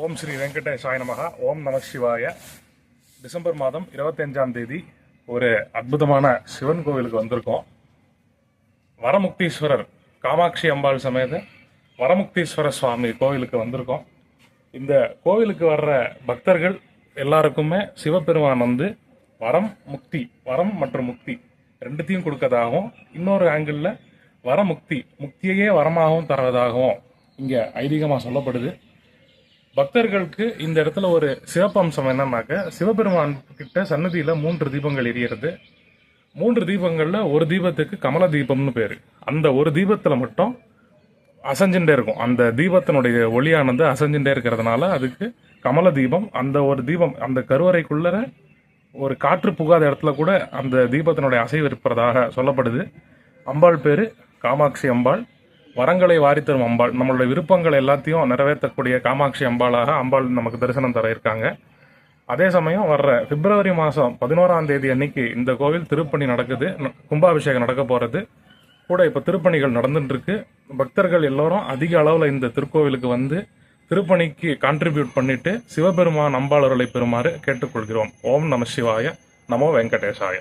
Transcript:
ஓம் ஸ்ரீ வெங்கடேஷாய நமகா. ஓம் நம சிவாய. டிசம்பர் மாதம் இருபத்தஞ்சாம் தேதி ஒரு அற்புதமான சிவன் கோவிலுக்கு வந்திருக்கோம். வரமுக்தீஸ்வரர் காமாட்சி அம்பாள் சமேத வரமுக்தீஸ்வர சுவாமி கோவிலுக்கு வந்திருக்கோம். இந்த கோவிலுக்கு வர்ற பக்தர்கள் எல்லாருக்குமே சிவபெருமான் வந்து வரம் முக்தி வரம் மற்றும் முக்தி ரெண்டுத்தையும் கொடுக்கதாகவும் இன்னொரு ஆங்கிளில் வரமுக்தி முக்தியையே வரமாகவும் தர்றதாகவும் இங்கே ஐதீகமாக சொல்லப்படுது. பக்தர்களுக்கு இந்த இடத்துல ஒரு சிறப்பம்சம் என்னன்னாக்க சிவபெருமான் கிட்ட சன்னதியில மூன்று தீபங்கள் எரியறது. மூன்று தீபங்கள்ல ஒரு தீபத்துக்கு கமல தீபம்னு பேரு. அந்த ஒரு தீபத்துல மட்டும் அசைஞ்சுட்டே இருக்கும். அந்த தீபத்தினுடைய ஒளியானது அசைஞ்சுட்டே இருக்கிறதுனால அதுக்கு கமல தீபம் அந்த ஒரு தீபம் அந்த கருவறைக்குள்ள ஒரு காற்று புகாத இடத்துல கூட அந்த தீபத்தினுடைய அசைவு இருப்பதாக சொல்லப்படுது. அம்பாள் பேரு காமாட்சி அம்பாள். வரங்களை வாரித்தரும் அம்பாள். நம்மளுடைய விருப்பங்கள் எல்லாத்தையும் நிறைவேற்றக்கூடிய காமாட்சி அம்பாளாக அம்பாள் நமக்கு தரிசனம் தர இருக்காங்க. அதே சமயம் வர்ற பிப்ரவரி மாதம் பதினோராம் தேதி அன்னைக்கு இந்த கோவில் திருப்பணி நடக்குது. கும்பாபிஷேகம் நடக்க போகிறது கூட இப்போ திருப்பணிகள் நடந்துட்டு இருக்கு பக்தர்கள் எல்லோரும் அதிக அளவில் இந்த திருக்கோவிலுக்கு வந்து திருப்பணிக்கு கான்ட்ரிபியூட் பண்ணிட்டு சிவபெருமான் அம்பாளர்களை பெறுமாறு கேட்டுக்கொள்கிறோம். ஓம் நம சிவாய நமோ வெங்கடேசாய